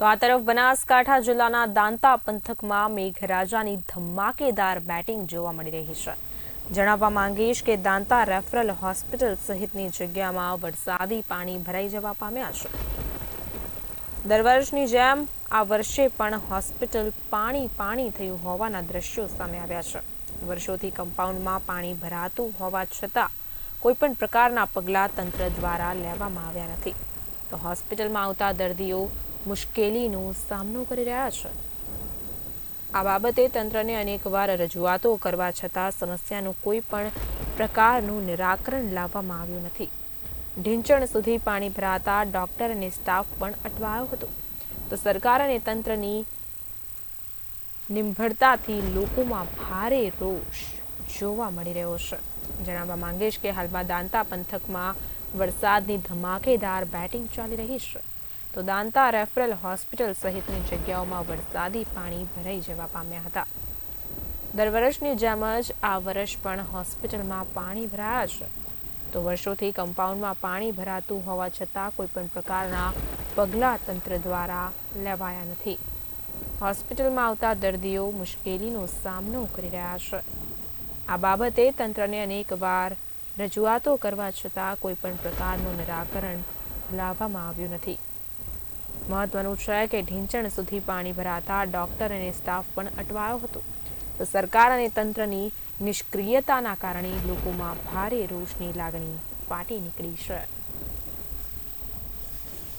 તો આ તરફ બનાસકાંઠા જિલ્લાના દાંતા પંથકમાં મેઘરાજાની ધમાકેદાર બેટિંગ જોવા મળી રહી છે. જણાવવા માંગીશ કે દાંતા રેફરલ હોસ્પિટલ સહિતની જગ્યામાં વરસાદી પાણી ભરાઈ જવા પામ્યા છે. દર વર્ષની જેમ આ વર્ષે પણ હોસ્પિટલ પાણી પાણી થયું હોવાના દ્રશ્યો સામે આવ્યા છે. વર્ષોથી કમ્પાઉન્ડમાં પાણી ભરાતું હોવા છતાં કોઈપણ પ્રકારના પગલાં તંત્ર દ્વારા લેવામાં આવ્યા નથી. તો હોસ્પિટલમાં આવતા દર્દીઓ મુશ્કેલીનો સામનો કરી રહ્યા છે. આ બાબતે તંત્રને અનેકવાર રજૂઆતો કરવા છતાં સમસ્યાનું કોઈ પણ પ્રકારનું નિરાકરણ લાવવામાં આવ્યું નથી. ઢીંચણ સુધી પાણી ભરાતા ડોક્ટર અને સ્ટાફ પણ અટવાયો હતો. તો સરકાર અને તંત્રની નિંભળતાથી લોકોમાં ભારે રોષ જોવા મળી રહ્યો છે. જણાવવા માંગીશ કે હાલમાં દાંતા પંથકમાં વરસાદની ધમાકેદાર બેટિંગ ચાલી રહી છે. તો દાંતા રેફરલ હોસ્પિટલ સહિતની જગ્યાઓમાં વરસાદી પાણી ભરાઈ જવા પામ્યા હતા. દર વર્ષની જેમ જ આ વર્ષ પણ હોસ્પિટલમાં પાણી ભરાયા છે તો વર્ષોથી કમ્પાઉન્ડમાં પાણી ભરાતું હોવા છતાં કોઈપણ પ્રકારના પગલાં તંત્ર દ્વારા લેવાયા નથી. હોસ્પિટલમાં આવતા દર્દીઓ મુશ્કેલીનો સામનો કરી રહ્યા છે. આ બાબતે તંત્રને અનેકવાર રજૂઆતો કરવા છતાં કોઈપણ પ્રકારનું નિરાકરણ લાવવામાં આવ્યું નથી. મહત્વનું છે કે ઢીંચણ સુધી પાણી ભરાતા ડોક્ટર અને સ્ટાફ પણ અટવાયો હતો. તો સરકાર અને તંત્રની નિષ્ક્રિયતાના કારણે લોકોમાં ભારે રોષની લાગણી ફાટી નીકળી છે.